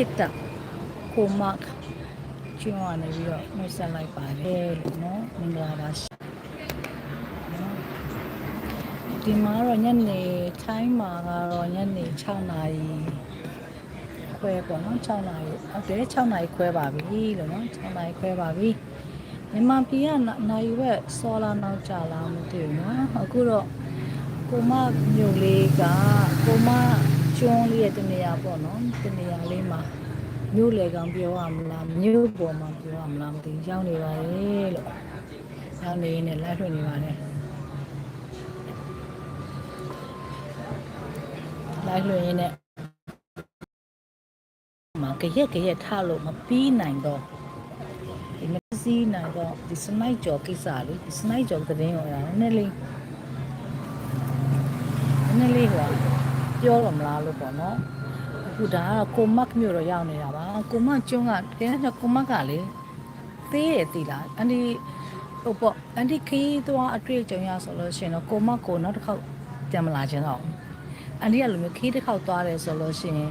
ခိတကိုမတ်ကျွန်းကနေပြီးတော့နှုတ်ဆက်လိုက်ပါတယ်လို့နော်မင်္ဂလာပါရှင်နော်ဒီမှာတော့ညနေထိုင်းမှာကတော့ညနေ6နာရီခွဲပေါ့နော်6နာရီဟုတ်တယ်6နာရီခွဲပါပြီလို့နော်6နာရီခွဲပါပြီမြန်မာပြည်ကနိုင်ဝက်စောလာနောက်ကြလာမသိဘူးနော်အခုတော့ကိုမမြို့လေးကကိုမ ကျွန်းလေးရဲ့တနေရာပေါ့နော်တနေရာလေးမှာမြို့လေကောင်ပြောရမလားမြို့ပေါ်မှာပြောရမလားမသိဘူးရောက်နေပါလေလို့ရောက်နေနေလက်ထွင်နေပါတယ်လိုက်လွှင့်ရင်းနဲ့မှာကြရက်ကြရက်ထားလို့မပြီးနိုင်တော့ဒီမစည်းနိုင်တော့ဒီစနိုက်ကြော်ကိစ္စလေးဒီစနိုက်ကြော်သတင်းရောအဲ့ဒါနည်းနည်းလေးနည်းနည်းလေးဟို ပြောတော့မလားလို့ပေါ့နော်အခုဒါကတော့ကိုမတ်မြို့တော့ရောက်နေတာပါကိုမတ်ကျွန်းကတကယ်တော့ကိုမတ်ကလေသေးတယ်တီလားအန်ဒီဟိုပေါ့အန်ဒီခီးသွားအတွေ့အကြုံရဆိုလို့ရှိရင်တော့ကိုမတ်ကိုနောက်တစ်ခေါက်ပြန်မလာခြင်းတော့အန်ဒီကလိုမျိုးခီးတစ်ခေါက်သွားတယ်ဆိုလို့ရှိရင်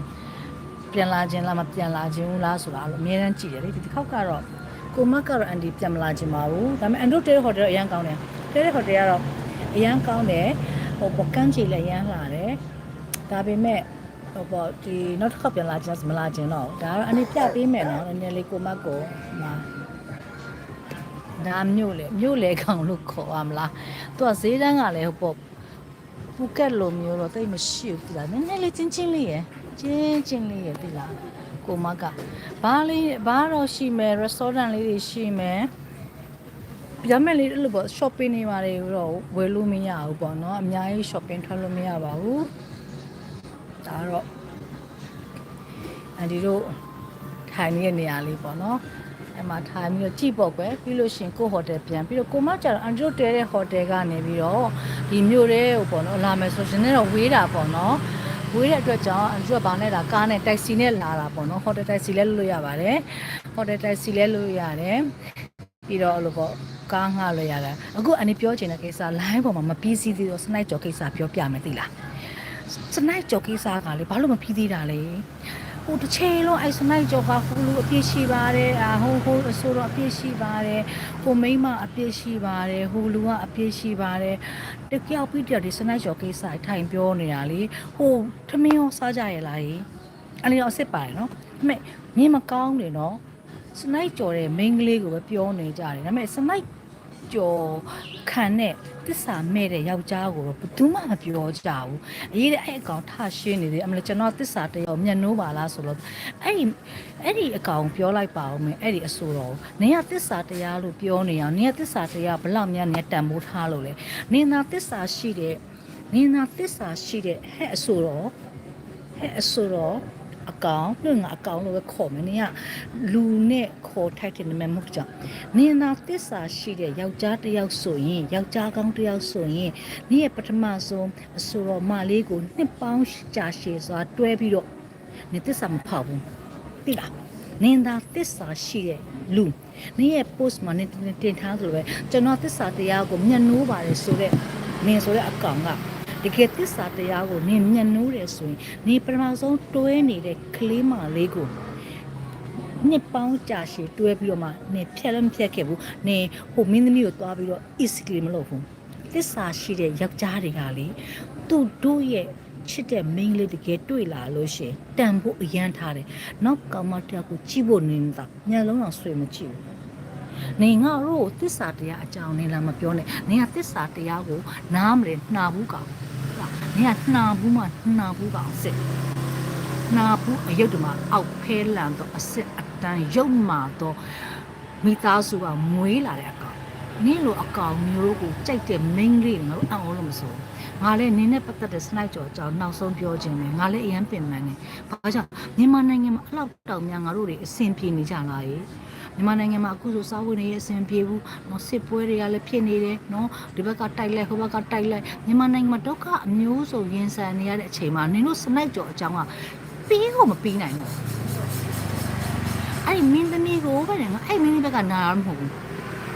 ပြန်လာခြင်းလားမပြန်လာခြင်းဘူးလားဆိုတာအဲ့လိုအများတန်းကြည့်တယ်လေဒီတစ်ခေါက်ကတော့ကိုမတ်ကတော့အန်ဒီပြန်မလာခြင်းပါဘူးဒါပေမဲ့အန်ဒိုတဲဟိုတယ်အရန်ကောင်းတယ်တဲတဲ့ဟိုတယ်ကတော့အရန်ကောင်းတယ်ဟိုပကန်းချီလည်းအရန်လာတယ် ဒါပေမဲ့ဟိုပေါ့ဒီနောက်တစ်ခေါက်ပြန်လာခြင်းမလာခြင်းတော့ဒါကတော့အန်ဒီပြပေးမယ်နော်နည်းနည်းလေးကိုမတ်ကိုမှာဒါမြို့လေမြို့လေကောင်လို့ခေါ်ရမလားသူကဈေးတန်းကလည်းဟိုပေါ့ပူကက်လိုမျိုးတော့တိတ်မရှိဘူးလားနည်းနည်းလေးချင်းချင်းလေးရယ်ချင်းချင်းလေးရယ်ဒီလားကိုမကဘားလေးဘားတော့ရှိမယ် restaurant လေးတွေရှိမယ်ပြမယ်လေးအဲ့လိုပေါ့ shopping နေပါတယ်တော့ဝယ်လို့မရဘူးပေါ့နော်အများကြီး shopping ထွက်လို့မရပါဘူး ဒါတော့အဒီတို့ထိုင်နေတဲ့နေရာလေးပေါ့နော်အဲ့မှာထိုင်ပြီးတော့ကြည့်ပေါ့ကွယ်ပြီးလို့ရှရင်ကိုဟိုတယ်ပြန်ပြီးတော့ကိုမကျတော့အန်ဒရိုတဲတဲ့ဟိုတယ်ကနေပြီးတော့ဒီမြို့တဲ့ဟိုပေါ့နော်လာမယ်ဆိုရှင်နဲ့တော့ဝေးတာပေါ့နော်ဝေးတဲ့အတွက်ကြောင့်အန်ဒရိုကဘာနဲ့တာကားနဲ့တိုက်စီနဲ့လာတာပေါ့နော်ဟိုတယ်တိုက်စီလဲလို့ရပါတယ်ဟိုတယ်တိုက်စီလဲလို့ရတယ်ပြီးတော့အဲ့လိုပေါ့ကားငှားလို့ရတယ်အခုအနေပြောချင်တဲ့ကိစ္စ line ပေါ်မှာမပြီးစီးသေးတော့စနိုက်ကြော်ကိစ္စပြောပြမယ်သိလား စနိုက်ကြော်ကိစ္စကလေဘာလို့မပြီးသေးတာလဲဟိုတစ်ချိန်လုံးအဲ့စနိုက်ကြော်ကဟိုလူအပြည့်ရှိပါတယ်အာဟိုဟိုအဆိုတော့အပြည့်ရှိပါတယ်ဟိုမိန်းမအပြည့်ရှိပါတယ်ဟိုလူကအပြည့်ရှိပါတယ်တကြောက်ပြီးတယောက်ဒီစနိုက်ကြော်ကိစ္စထိုင်ပြောနေတာလေဟိုထမင်းရောစားကြရဲ့လားအဲ့ဒီတော့အစ်စ်ပါတယ်နော်ဒါပေမဲ့မြင်မကောင်းတယ်နော်စနိုက်ကြော်တဲ့မိန်းကလေးကိုပဲပြောနေကြတယ်ဒါပေမဲ့စနိုက် ကြော်ခံတဲ့တစ္ဆာမဲ့တဲ့ယောက်ျားကိုတော့ဘယ်သူမှမပြောကြဘူးအရေးတဲ့အဲ့အကောင်ထရှင်းနေတယ်အမလို့ကျွန်တော်တစ္ဆာတယောက်မျက်နှိုးပါလားဆိုတော့အဲ့ဒီအဲ့ဒီအကောင်ပြောလိုက်ပါဦးမယ်အဲ့ဒီအဆိုတော်နင်ကတစ္ဆာတရားလို့ပြောနေအောင်နင်ကတစ္ဆာတရားဘလောက်များနဲ့တန်ဖိုးထားလို့လဲနင်သာတစ္ဆာရှိတဲ့နင်သာတစ္ဆာရှိတဲ့ဟဲ့အဆိုတော်ဟဲ့အဆိုတော် အကောင်နှုတ်ငါအကောင်လို့ပဲခေါ်မယ်နင်ကလူနဲ့ခေါ်ထိုက်တဲ့နာမည်မဟုတ်ကြောင့်နင်သာတစ္ဆာရှိတဲ့ယောက်ျားတစ်ယောက်ဆိုရင်ယောက်ျားကောင်းတစ်ယောက်ဆိုရင်နင်ရဲ့ပထမဆုံးအဆိုတော်မလေးကိုနှစ်ပေါင်းကြာရှည်စွာတွဲပြီးတော့နင်တစ္ဆာမဖောက်ဘူးသိလားနင်သာတစ္ဆာရှိတဲ့လူနင်ရဲ့ post မှာနင်တင်ထားသလိုပဲကျွန်တော်တစ္ဆာတရားကိုမျက်နှိုးပါတယ်ဆိုတော့နင်ဆိုတဲ့အကောင်က တကယ်သစ္စာတရားကိုနင်မျက်နှိုးတယ်ဆိုရင်နင်ပထမဆုံးတွဲနေတဲ့ကလေးမလေးကိုနှစ်ပေါင်းကြာရှည်တွဲပြီးတော့မှနင်ဖြက်လည်းမဖြက်ခဲ့ဘူးနင်ဟိုမင်းသမီးကိုတွားပြီးတော့ easily မလုပ်ဘူးသစ္စာရှိတဲ့ယောက်ျားတွေကလေသူတို့ရဲ့ချစ်တဲ့မိန်းကလေးတကယ်တွေ့လာလို့ရှရင်တန်ဖို့အရန်ထားတယ်နောက်ကောင်မတစ်ယောက်ကိုကြည့်ဖို့နေတာညလုံးအောင်ဆွေမကြည့်ဘူးနေငါတို့ကိုသစ္စာတရားအကြောင်းနေလားမပြောနဲ့နေကသစ္စာတရားကိုနားမလဲနှာဘူးကောင် ဟုတ်နေကနှာဘူးမှနှာဘူးကောင်စစ်နှာဘူးအယုတ်တမအောက်ဖဲလန်တော့အစစ်အတန်းရုပ်မာတော့မိသားစုကမွေးလာတဲ့အကောင်နင်းလိုအကောင်မျိုးကိုကြိုက်တဲ့မိန်းကလေးငါတို့အံ့ဩလို့မဆိုဘူးငါလည်းနင်းနဲ့ပတ်သက်တဲ့စနိုက်ကြော်အကြောင်းနောက်ဆုံးပြောခြင်းပဲငါလည်းအရန်ပင်ပန်းနေဘာကြောင့်မြန်မာနိုင်ငံမှာအလောက်တောင်များငါတို့တွေအဆင်ပြေနေကြလားရေ မြန်မာနိုင်ငံမှာအခုဆိုစားဝတ်နေရေးအဆင်ပြေဘူးနော်စစ်ပွဲတွေကလည်းဖြစ်နေတယ်နော်ဒီဘက်ကတိုက်လိုက်ဟိုဘက်ကတိုက်လိုက်မြန်မာနိုင်ငံမှာဒုက္ခအမျိုးစုံရင်ဆိုင်နေရတဲ့အချိန်မှာနင်တို့စနိုက်ကြော်အကြောင်းကပြီးကိုမပြီးနိုင်ဘူးအဲ့ဒီမင်းသမီးကိုပဲငါအဲ့မင်းသမီးဘက်ကနားမဟုတ်ဘူး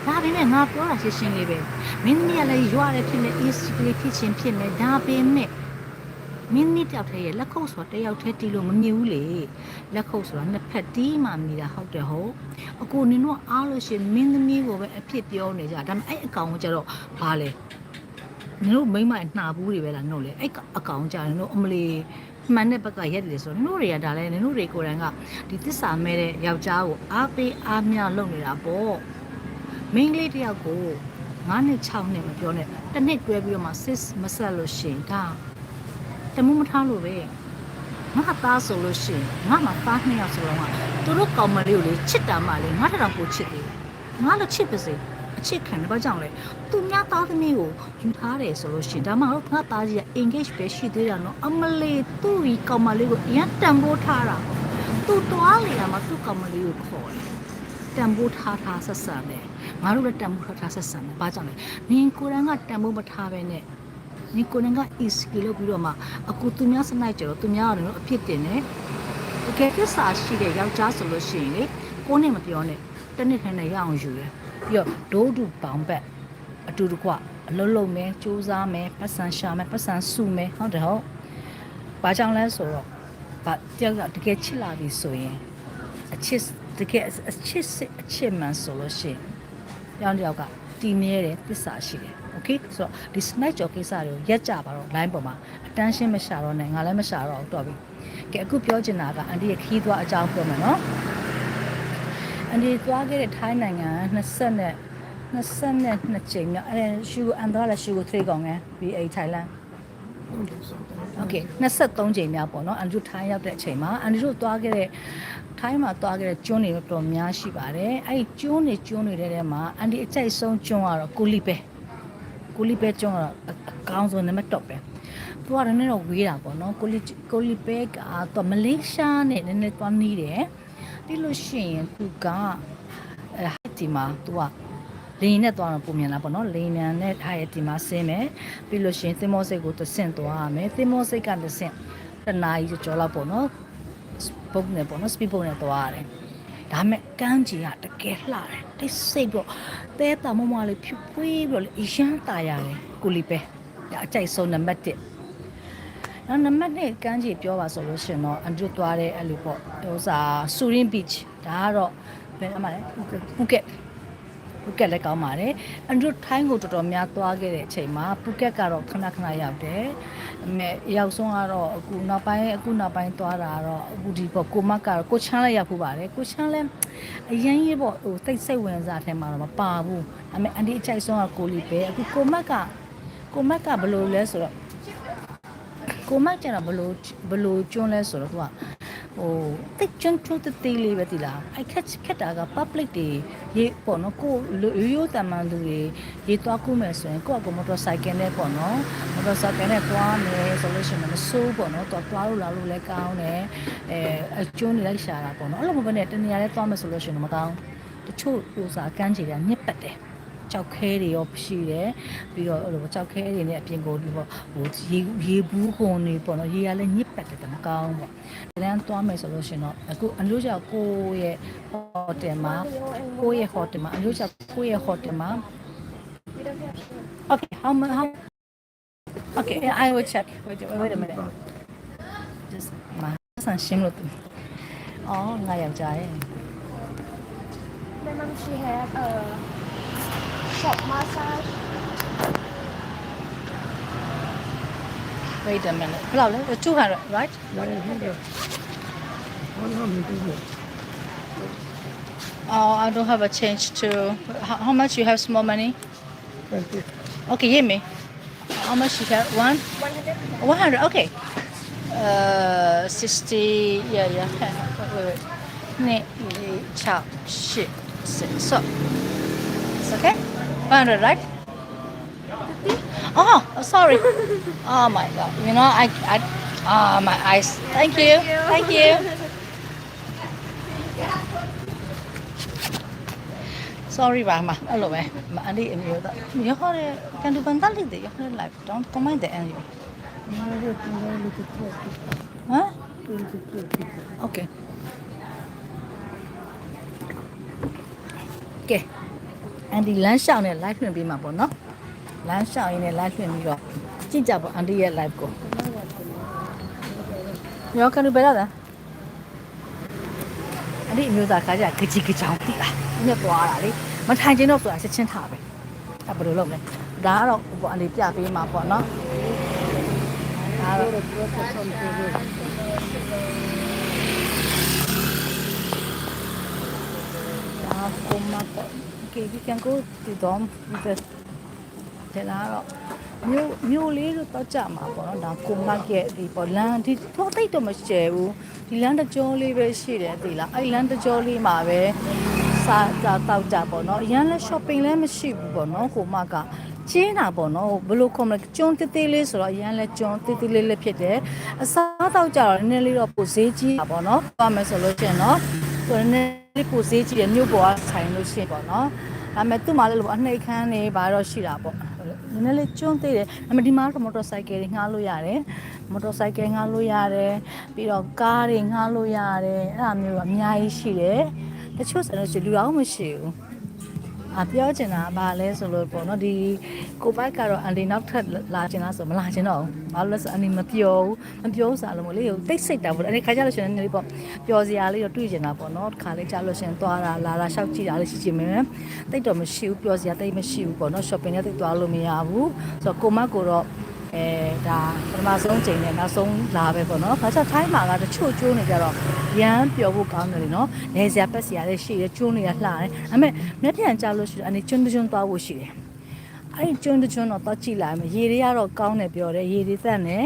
ဒါပေမဲ့ငါပြောတာရှင်းရှင်းလေးပဲမင်းသမီးကလည်းရွာလည်းဖြစ်နေ institute ဖြစ်ချင်းဖြစ်နေဒါပေမဲ့ မင်းသမီးတယောက်တည်းရဲ့လက်ခုပ်ဆိုတာတယောက်တည်းတီးလို့မမြင်ဘူးလေလက်ခုပ်ဆိုတာနှစ်ဖက်တီးမှမြည်တာဟုတ်တယ်ဟုတ်အကိုနင်တို့ကအားလို့ရှရင်မင်းသမီးကိုပဲအဖြစ်ပြောနေကြဒါပေမဲ့အဲ့အကောင်ကကျတော့ဘာလဲနင်တို့မိမ့်မနှာဘူးတွေပဲလားနင်တို့လေအဲ့အကောင်ကြနင်တို့အမလီမှန်တဲ့ဘက်ကရက်တယ်ဆိုတော့နင်တို့တွေကဒါလဲနင်တို့တွေကိုယ်တိုင်ကဒီသစ္စာမဲတဲ့ယောက်ျားကိုအားပေးအားမြလုပ်နေတာပေါ့မိန်းကလေးတယောက်ကို9နှစ်6နှစ်မပြောနဲ့တစ်နှစ်တွဲပြီးတော့မှ sis မဆက်လို့ရှရင်ဒါ တမမထားလို့ပဲငါသားဆိုလို့ရှိရင်ငါမှသားနှစ်ယောက်ဆိုတော့ကသူတို့ကောင်မလေးကိုလေချစ်တာမှလေငါထက်တော့ပိုချစ်တယ်ငါလည်းချစ်ပါစေအချစ်ခံတယ်ဘာကြောင့်လဲသူများသားသမီးကိုယူထားတယ်ဆိုလို့ရှိရင်ဒါမှတော့ငါသားကြီးက engage ပဲရှိသေးတာနော်အမလေးသူ့ဒီကောင်မလေးကိုအရင်တန်ဖိုးထားတာသူတွားနေတာမှသူ့ကောင်မလေးကိုခေါ်တယ်တန်ဖိုးထားထားဆက်ဆံတယ်ငါတို့လည်းတန်ဖိုးထားထားဆက်ဆံတယ်ဘာကြောင့်လဲနင်ကိုယ်တိုင်ကတန်ဖိုးမထားပဲနဲ့ ဒီကိုနက easy လို့ပြီးတော့မှအခုသူများစနိုင်ကြတော့သူများကတော့အဖြစ်တင်တယ်။တကယ်သစ္စာရှိတဲ့ယောက်ျားဆိုလို့ရှိရင်လေကိုနဲ့မပြောနဲ့တနစ်ထန်နဲ့ရအောင်ယူတယ်။ပြီးတော့ဒိုးတူပေါင်ဘက်အတူတကွအလုံးလုံးမဲစူးစမ်းမဲပတ်စံရှာမဲပတ်စံစုမဲဟုတ်တယ်ဟုတ်။ဘာကြောင့်လဲဆိုတော့ဘာတယောက်ကတကယ်ချစ်လာပြီဆိုရင်အချစ်တကယ်အချစ်စစ်အချစ်မှန်ဆိုလို့ရှိရင်ယောက်တစ်ယောက်ကတည်မြဲတယ်သစ္စာရှိတယ် โอเคဆိုတော့ဒီ snack ကြော်ကိစ္စတွေကိုရက်ကြပါတော့ line ပေါ်မှာအတန်းရှင်းမရှာတော့နဲ့ငါလည်းမရှာတော့ဘူးတော့ပြီကဲအခုပြောချင်တာကအန်ဒီရဲ့ခီးသွားအကြောင်းပြောမယ်နော်အန်ဒီသွားခဲ့တဲ့ထိုင်းနိုင်ငံ20နဲ့20နဲ့2ချိန်မြောက်အဲရှူအန်သွားလာရှူကို3កောင်ငန်း BA Thailand โอเค23ချိန်မြောက်ပေါ့နော်အန်ဒရူထိုင်းရောက်တဲ့အချိန်မှာအန်ဒရူသွားခဲ့တဲ့ထိုင်းမှာသွားခဲ့တဲ့ကျွန်းတွေတော့တော်များရှိပါတယ်အဲ့ဒီကျွန်းတွေကျွန်းတွေထဲမှာအန်ဒီအကြိုက်ဆုံးကျွန်းကတော့ကိုလီပဲ ကိုလီပဲကျွန်းကတော့အကောင်းဆုံးနံပါတ်တော့ပဲသူကလည်းနည်းတော့ဝေးတာပေါ့နော်ကိုလီကိုလီပဲကတော့မလေးရှားနဲ့နည်းနည်းသွားနေတယ်ပြီးလို့ရှိရင်သူကအဲဟတ်ဒီမှာသူကလင်းနဲ့သွားတော့ပုံမြန်လာပေါ့နော်လင်းမြန်နဲ့ဟာရဲ့ဒီမှာဆင်းမယ်ပြီးလို့ရှိရင်သင်္ဘောစိတ်ကိုသဆင့်သွားရမယ်သင်္ဘောစိတ်ကသဆင့်တနားကြီးကြောလောက်ပေါ့နော်ဘုတ်နဲ့ပေါ့နော်စပီဘုတ်နဲ့သွားရတယ်ဒါမဲ့ကန်းကြီးကတကယ်လှတယ် တိတ်စိတ်တော့တဲတာမမလေးဖြူဖွေးပြီးတော့လေအရန်ตายရတယ်ကိုလီပဲဒါအကြိုက်ဆုံးနံပါတ်1နောက်နံပါတ်2ကန်းကြီးပြောပါဆိုလို့ရှင်တော့အန်ဒရူသွားတဲ့အဲ့လိုပေါ့ဟိုစာဆူရင် beach ဒါကတော့ဘယ်မှာလဲပူကက် ပူကက်လည်းကောင်းပါတယ်အန်ဒရူထိုင်းကိုတော်တော်များသွားခဲ့တဲ့အချိန်မှာပူကက်ကတော့ခဏခဏရောက်တယ်အမေရောက်ဆုံးကတော့အခုနောက်ပိုင်းအခုနောက်ပိုင်းသွားတာကတော့အခုဒီပေါ့ကိုမတ်ကတော့ကိုချမ်းလည်းရောက်ဖို့ပါတယ်ကိုချမ်းလည်းအရင်ကြီးပေါ့ဟိုတိတ်စိတ်ဝင်စားတဲ့မှာတော့မပါဘူးဒါပေမဲ့အန်ဒီအချိုက်ဆုံးကကိုလီပဲအခုကိုမတ်ကကိုမတ်ကဘယ်လိုလဲဆိုတော့ကိုမတ်ကျတော့ဘယ်လိုဘယ်လိုကျွန်းလဲဆိုတော့သူက ဟိုတိတ်ကျွန်းကျွန်းတေးလေးပဲဒီလားအဲ့ခက်ခက်တာက public တွေရေးပေါ့နော်ကိုရိုးရိုးတမန်သူတွေရေးသွားကူးမယ်ဆိုရင်ကိုကကိုမော်တော်ဆိုင်ကယ်နဲ့ပေါ့နော်မော်တော်ဆိုင်ကယ်နဲ့သွားမယ်ဆိုလို့ရှိရင်မဆိုးပေါ့နော်တော့သွားလို့လာလို့လည်းကောင်းတယ်အဲအကျွန်းတွေလိုက်ရှာတာပေါ့နော်အဲ့လိုမဟုတ်ဘဲနဲ့တနေရာလဲသွားမယ်ဆိုလို့ရှိရင်မကောင်းတချို့ဟိုစာကန်းချီကညစ်ပတ်တယ် ကြောက်ခဲတွေရောရှိတယ်ပြီးတော့အဲ့လိုကြောက်ခဲတွေနဲ့အပြင်ကိုဒီပေါ့ဟိုရေရေဘူးခွန်တွေပေါ့နော်ရေကလည်းညစ်ပတ်တယ်မကောင်းပေါ့ဒီလမ်းသွားမယ်ဆိုလို့ရှင်တော့အခုအလို့ကြောက်ကိုရဲ့ဟိုတယ်မှာကိုရဲ့ဟိုတယ်မှာအလို့ကြောက်ကိုရဲ့ဟိုတယ်မှာ Okay how much how Okay I will check wait wait, wait a minute just မဆန်ရှင်းလို့အော်ငါယောက်ျားရဲ့ My mom, she had a massage. Wait a minute. Hello, 200, right? 100. 100. Oh, I don't have a change to. How, much you have small money? 20. Okay, give me. How much you have? One? 100. 100, okay. Uh, 60, yeah, yeah. Wait, wait, wait. 2, 6, so. It's okay? 100, right? Oh, sorry. Oh my god. You know, I, I, ah, my eyes. Thank you. Thank you. Sorry ပါမအဲ့လိုပဲမအန်ဒီအမျိုးသားရဟောတဲ့ကန်တူပန်တက်လိတဲ့ရဟောတဲ့ live don't don't mind the end you ဟမ် Okay ကဲ အန်ဒီလမ်းရှောင်းနဲ့ live လွှင့်ပေးမှာပေါ့နော်လမ်းရှောင်းရင်းနဲ့ live လွှင့်ပြီးတော့ကြည့်ကြပါအန်ဒီရဲ့ live ကိုရောကန်ဘယ်လာလဲအဲ့ဒီအမျိုးသားခါကျကြကြီးကြောင်တိလားမြက်သွားတာလေမထိုင်ချင်းတော့ဆိုတာချက်ချင်းထားပဲအဲ့ဘယ်လိုလုပ်လဲဒါကတော့ဟိုအလေးပြပေးမှာပေါ့နော်ဒါတော့ဒါကိုမတ် Okay, we can go to Dom with the ဒါကတော့မြို့မြို့လေးလို့တော့ကြမှာပေါ့နော်ဒါကိုမတ်ရဲ့ဒီပေါ့လမ်းဒီတော့တိတ်တော့မရှယ်ဘူးဒီလမ်းတစ်ကြောလေးပဲရှိတယ်သိလားအဲ့လမ်းတစ်ကြောလေးမှာပဲစားတာတောက်ကြပေါ့နော်အရန်လဲ shopping လဲမရှိဘူးပေါ့နော်ကိုမတ်ကကျင်းတာပေါ့နော်ဘယ်လိုခေါ်မလဲကျွန်းတေးသေးလေးဆိုတော့အရန်လဲကျွန်းတေးသေးလေးလေးဖြစ်တယ်အစားတောက်ကြတော့နည်းနည်းလေးတော့ပိုဈေးကြီးတာပေါ့နော်ပြောမယ်ဆိုလို့ရှိရင်နော် ဆိုတော့နည်းနည်းလေးပိုဈေးကြီးတယ်မြို့ပေါ်ကဆိုင်လို့ရှိရင်ပေါ့နော်ဒါပေမဲ့သူ့မှာလည်းလို့အနှိတ်ခမ်းနေဘာတော့ရှိတာပေါ့နည်းနည်းလေးကျွန်းသေးတယ်။အမဒီမှာတော့မော်တော်ဆိုင်ကယ်တွေငှားလို့ရတယ်။မော်တော်ဆိုင်ကယ်ငှားလို့ရတယ်။ပြီးတော့ကားတွေငှားလို့ရတယ်။အဲ့ဒါမျိုးအများကြီးရှိတယ်။တချို့ဆိုတော့လူအောင်မရှိဘူး။အ ပြောချင်တာကဘာလဲဆိုလို့ပေါ့နော်ဒီကိုပိုက်ကတော့အန်ဒီနောက်ထပ်လာချင်လားဆိုမလာချင်တော့ဘူး။ဘာလို့လဲဆိုအန်ဒီမပြောဘူး။မပြောဘူးစားလို့မလို့လေတိတ်ဆိတ်တာပေါ့။အဲ့ဒီခါကျလို့ရှိရင်နည်းနည်းလေးပေါ့ပျော်စရာလေးတော့တွေ့ချင်တာပေါ့နော်။တစ်ခါလေးကြာလို့ရှိရင်သွားတာလာတာရှောက်ကြည့်တာလေးရှိချင်မယ်။တိတ်တော့မရှိဘူးပျော်စရာတိတ်မရှိဘူးပေါ့နော်။ shopping နဲ့တိတ်သွားလို့မရဘူး။ဆိုတော့ကိုမတ်ကိုတော့အဲဒါပထမဆုံးချိန်နဲ့နောက်ဆုံးလာပဲပေါ့နော်။ဘာကြောင့်ထိုင်းမှာကတချို့ကျိုးနေကြတော့ရမ်းပျော်ဖို့ကောင်းတယ်လေနော်။ နေစရာပတ်စရာလည်းရှိတယ်ကျိုးနေရလှတယ်။အမေမျက်ပြန်ကြလို့ရှိတယ်အနေကျွန်းကျွန်းသွားဖို့ရှိတယ်။အဲ့ဒီကျွန်းကျွန်းတော့တော့ကြည့်လိုက်မယ်ရေတွေကတော့ကောင်းတယ်ပြောတယ်ရေတွေတက်နေ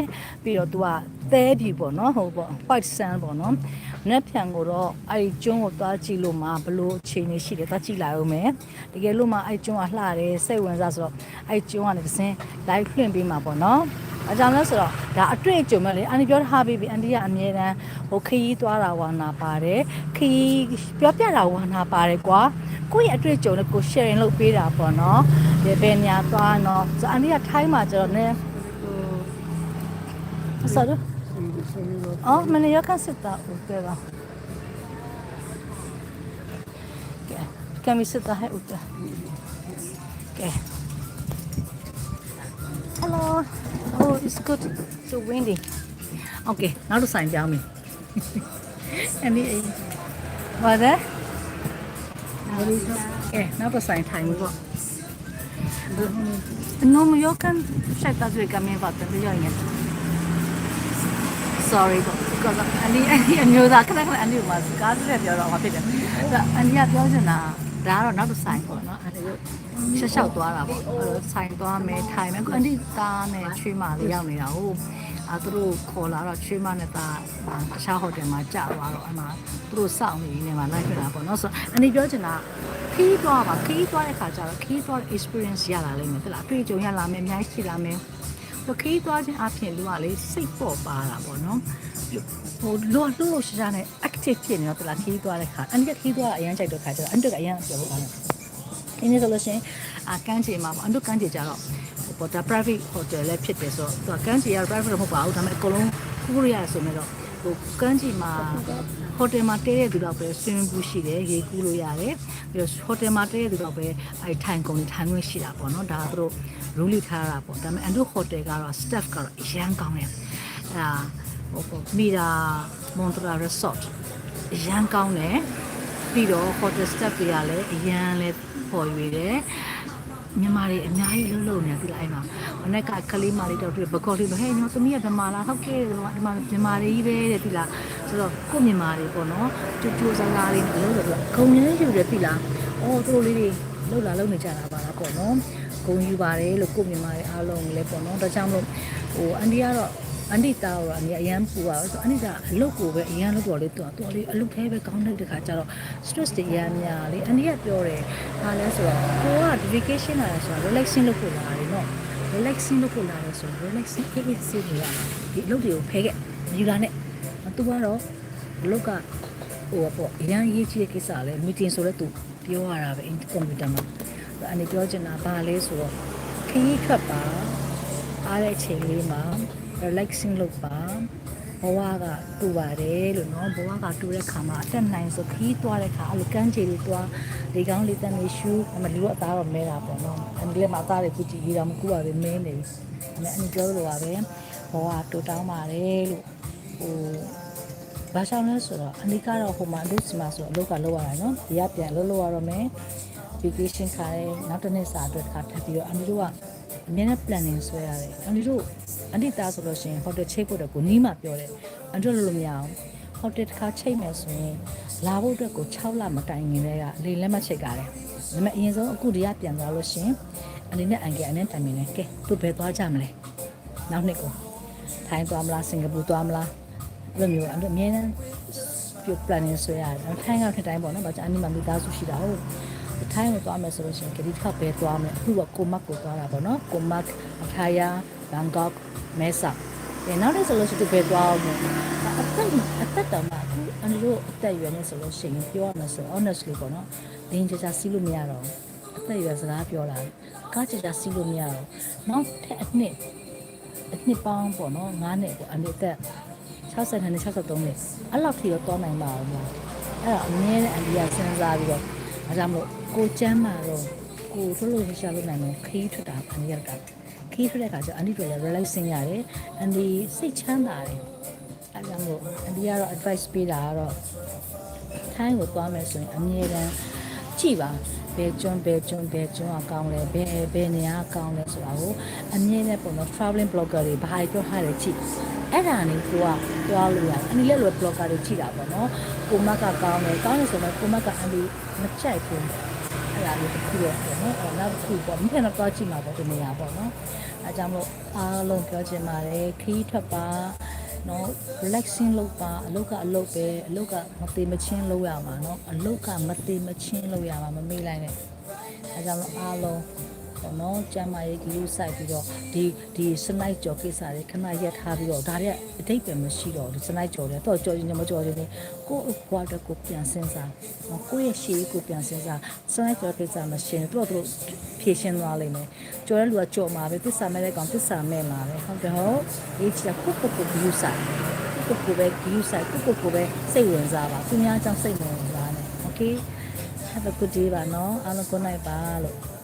ပြီးတော့ तू ကသဲပြီပေါ့နော်ဟိုပေါ့ white sand ပေါ့နော်။ မျက်ပြန်ကိုတော့အဲ့ဒီကျွန်းကိုသွားကြည့်လို့မှဘလို့အခြေအနေရှိတယ်သွားကြည့်လိုက်အောင်မယ်။တကယ်လို့မှအဲ့ဒီကျွန်းကလှတယ်စိတ်ဝင်စားဆိုတော့အဲ့ဒီကျွန်းကနေတစ်စင်း live လွှင့်ပေးမှာပေါ့နော်။အကြောင်းလဲဆိုတော့ဒါအတွေ့အကြုံပဲလေအန်ဒီပြောတာဟာပြီးပြီအန်ဒီကအမြဲတမ်းဟိုခရီးသွားတာဝါနာပါတယ်ခရီးပြောပြတာဝါနာပါတယ်ကွာကိုယ့်ရဲ့အတွေ့အကြုံနဲ့ကို sharing လုပ်ပေးတာပေါ့နော်ဒီဘယ်ညာသွားနော်ဆိုအန်ဒီကထိုင်းမှာကျတော့ ਨੇ ဟိုဆို တော့အော်မနေ့ကစစ်တာဦးတယ်ကကဲကဲမစစ်တာဟဲ့ဦးတယ်ကဲ Hello. Oh, it's good. So windy. Okay, နောက်တစ်ဆိုင်ပြောင်းပြီ။ Any ဘာလဲ။ကဲနောက်တစ်ဆိုင်ထိုင်ပြီပေါ့။ No, yo can check that we come in but the yo in Sorry ပေါ့ because အန်ဒီအန်ဒီအမျိုးသားခဏခဏအန်ဒီမှာစကားဆက်ပြောတော့မှာဖြစ်တယ်။ဒါအန်ဒီကပြောချင်တာဒါကတော့နောက်တစ်ဆိုင်ပေါ့နော်။အဲဒီရှက်ရှောက်သွားတာပေါ့။အဲလိုဆိုင်သွားမယ်ထိုင်မယ်။အန်ဒီသားနဲ့ချွေးမလေးရောက်နေတာဟုတ်။အဲသူတို့ခေါ်လာတော့ချွေးမနဲ့သားတခြားဟိုတယ်မှာကြာသွားတော့အမှသူတို့စောင့်နေနေမှာလိုက်ဖြစ်တာပေါ့နော်။ဆိုတော့အန်ဒီပြောချင်တာခီးသွားပါခီးသွားတဲ့ခါကျတော့ခီးသွားတဲ့ experience ရလာလိမ့်မယ်ဟုတ်လားအတွေ့အကြုံရလာမယ်အများကြီးရှိလာမယ်။ ဆိုခီးသွားခြင်းအပြင်လူကလေစိတ်ပေါ်ပါတာပေါ့နော်ဟိုလောလှလို့ရှာရှာနဲ့ active ဖြစ်နေတော့တလားခီးသွားတဲ့ခါအန်ကခီးသွားအရန်ကြိုက်တဲ့ခါကျတော့အန်တို့ကအရန်ပြောဖို့ကောင်းတယ်ဒီနေ့ဆိုလို့ရှိရင်အာကန်းချေမှာပေါ့အန်တို့ကန်းချေကြတော့ဟိုပေါ်တာ private hotel လည်းဖြစ်တယ်ဆိုတော့သူကကန်းချေရ private မဟုတ်ပါဘူးဒါပေမဲ့အကုန်လုံးကူးရရဆိုမြတော့ဟိုကန်းချေမှာ ဟိုတယ်မှာတဲတဲ့သူတော့ပဲ swimming pool ရှိတယ်ရေကူးလို့ရတယ်ပြီးတော့ဟိုတယ်မှာတဲတဲ့သူတော့ပဲအဲထိုင်ကုန်ထိုင်ခွင့်ရှိတာပေါ့နော်ဒါကသူတို့ rule ထားတာပေါ့ဒါပေမဲ့အန်တို့ဟိုတယ်ကတော့ staff ကတော့အရန်ကောင်းတယ်အဲဟိုပေါ့မီတာမွန်တရာ resort အရန်ကောင်းတယ်ပြီးတော့ hotel staff တွေကလည်းအရန်လည်းပေါ်ရွေတယ် မြန်မာတွေအများကြီးလှုပ်လှုပ်နေပြီလားအဲ့မှာမနေ့ကကလေးမလေးတော့တွေ့ဘကော်လေးတော့ဟဲ့ညီမသမီးကဗမာလားဟုတ်ကဲ့ဒီမှာမြန်မာတွေကြီးပဲတဲ့ပြီလားဆိုတော့ကိုမြန်မာတွေပေါ့နော်ကျူကျူစားစားလေးနဲ့လှုပ်လို့တော့ဂုံရင်းယူတယ်ပြီလားအော်သူတို့လေးတွေလှုပ်လာလှုပ်နေကြတာပါလားပေါ့နော်ဂုံယူပါတယ်လို့ကိုမြန်မာတွေအားလုံးလည်းပေါ့နော်ဒါကြောင့်မလို့ဟိုအန်ဒီကတော့ အန်ဒီတာတော့အမေအရန်ပူပါဆိုအန်ဒီကအလုတ်ကိုပဲအရန်လုတ်တော်လေးသူကသူကလေးအလုတ်သေးပဲကောင်းတဲ့ခါကျတော့ stress တွေအရန်များလေအန်ဒီကပြောတယ်ဟာလဲဆိုတော့ကိုက vacation လာတယ်ဆိုတော့ relaxing လုပ်ဖို့လာတယ်နော် relaxing လုပ်ဖို့လာတယ်ဆိုတော့ relaxing အေးအေးဆေးနေရမှာဒီအလုတ်တွေကိုဖဲခဲ့မယူတာနဲ့သူကတော့အလုတ်ကဟိုပေါ့အရန်ရေးချတဲ့ကိစ္စလဲ meeting ဆိုတော့သူပြောရတာပဲကွန်ပျူတာမှာအဲ့အနေပြောချင်တာဘာလဲဆိုတော့ခရီးထွက်ပါအားတဲ့အချိန်လေးမှာ relaxing လုပ်ပါဘဝကတူပါတယ်လို့နော်ဘဝကတူတဲ့ခါမှာအသက်နိုင်ဆိုခီးသွားတဲ့ခါအလကန်းချေတွေသွားလေကောင်းလေတန်နေရှူအမလူအသားတော့မဲတာပေါ့နော်အမလည်းမအသားတွေကုကြည့်ရတာမကူပါပဲမဲနေပြီအမအန်ပြောလို့ပါပဲဘဝတူတောင်းပါတယ်လို့ဟိုဘာဆောင်လဲဆိုတော့အနိကတော့ဟိုမှာလူစီမှာဆိုအလုပ်ကလုပ်ရတာနော်ဒီကပြန်လုပ်လို့ရတော့မယ် vacation ခါရဲနောက်တစ်နေ့စာအတွက်ခါထပ်ပြီးတော့အမလူက အမြဲတမ်း planning ဆွဲရတယ်အန်ဒီတို့အန်ဒီသားဆိုလို့ရှိရင်ဟိုတယ်ချိတ်ဖို့တော့ကိုနီးမှပြောတယ်အန်ဒီတို့လို့မရအောင်ဟိုတယ်တစ်ခါချိတ်မယ်ဆိုရင်လာဖို့အတွက်ကို6လမတိုင်ခင်တည်းကလေလက်မချိတ်ကြတယ်ဒါပေမဲ့အရင်ဆုံးအခုဒီကပြန်သွားလို့ရှိရင်အနေနဲ့အန်ကယ်အနေနဲ့တိုင်မြင်တယ်ကဲသူဘယ်သွားကြမလဲနောက်နှစ်ကိုထိုင်းသွားမလားစင်ကာပူသွားမလားအဲ့လိုမျိုးအဲ့လိုအမြဲတမ်းပြ planning ဆွဲရတယ်အဲ့ထိုင်းကထက်တိုင်းပေါ့နော်ဘာကြောင့်အနိမမိသားစုရှိတာဟုတ် ထိုင်းကိုသွားမယ်ဆိုလို့ရှိရင်ကတိတစ်ခါပဲသွားမယ်အခုကကိုမတ်ကိုသွားတာပေါ့နော်ကိုမတ်အထာယာဘန်ကောက်မဲဆောက်ဒီနောက်နေ့ဆိုလို့ရှိရင်သူပဲသွားအောင်မယ်အသက်အသက်တောင်မှအခုအန်တို့အသက်အရွယ်နဲ့ဆိုလို့ရှိရင်ပြောရမယ်ဆို honestly ပေါ့နော်ဒင်းကြကြစီးလို့မရတော့ဘူးအသက်အရွယ်စကားပြောတာကားကြကြစီးလို့မရတော့နောက်ထပ်အနှစ်အနှစ်ပေါင်းပေါ့နော်9နှစ်ပေါ့အန်တို့အသက်60နဲ့63နှစ်အဲ့လောက်ထိတော့တောနိုင်ပါအောင်လားအဲ့တော့အမြဲတမ်းအန်ဒီကစဉ်းစားပြီးတော့အဲဒါမို့ ကိုကျမ်းမာတော့ကိုလှလို့ရရှာလို့နိုင်တော့ခီးထွက်တာအန်ဒီကတာခီးထွက်တဲ့အခါကျအန်ဒီတွေလည်း relaxing ရတယ်အန်ဒီစိတ်ချမ်းသာတယ်အဲဒါမို့အန်ဒီကတော့ advice ပေးတာကတော့ထိုင်းကိုသွားမယ်ဆိုရင်အမြဲတမ်းကြည့်ပါဘယ်ကျွန်းဘယ်ကျွန်းဘယ်ကျွန်းအကောင်းလဲဘယ်ဘယ်နေရာအကောင်းလဲဆိုတာကိုအမြဲတမ်းပုံတော့ traveling blogger တွေဘာပြောထားတယ်ကြည့်အဲ့ဒါနေကိုကသွားလို့ရတယ်အနည်းလေးလို blogger တွေကြည့်တာပေါ့နော်ကိုမတ်ကကောင်းတယ်ကောင်းတယ်ဆိုတော့ကိုမတ်ကအန်ဒီမကြိုက်ဘူး အဲ့ဒါလေးတစ်ခုတော့ပေါ့နော်အဲ့နောက်တစ်ခုပေါ့မင်းကတော့သွားကြည့်မှာပေါ့ဒီနေရာပေါ့နော်အဲကြောင့်မလို့အားလုံးပြောချင်ပါတယ်ခီးထွက်ပါနော် relaxing လုပ်ပါအလုတ်ကအလုတ်ပဲအလုတ်ကမသေးမချင်းလုပ်ရမှာနော်အလုတ်ကမသေးမချင်းလုပ်ရမှာမမေ့လိုက်နဲ့အဲကြောင့်မလို့အားလုံး ပေါ့နော်ကျမ်းမာရေးကြီးလို့စိုက်ပြီးတော့ဒီဒီစနိုက်ကြော်ကိစ္စတွေခဏရက်ထားပြီးတော့ဒါတွေအတိတ်ပဲမရှိတော့ဒီစနိုက်ကြော်တွေတော့ကြော်ရင်မကြော်ရင်ကိုယ့်ဘဝအတွက်ကိုပြန်စင်းစားနော်ကိုယ့်ရဲ့ရှေးကိုပြန်စင်းစားစနိုက်ကြော်ကိစ္စမရှိရင်တို့တို့ဖြည့်ရှင်းသွားလိမ့်မယ်ကြော်တဲ့လူကကြော်မှာပဲသစ္စာမဲ့တဲ့ကောင်သစ္စာမဲ့မှာပဲဟုတ်တယ်ဟုတ်ဒီချာကိုကိုကိုဘယူဆိုင်ကိုကိုပဲဘယူဆိုင်ကိုကိုကိုပဲစိတ်ဝင်စားပါသူများကြောင့်စိတ်ဝင်စားနေ okay have a good day ပါနော်အားလုံး good night ပါလို့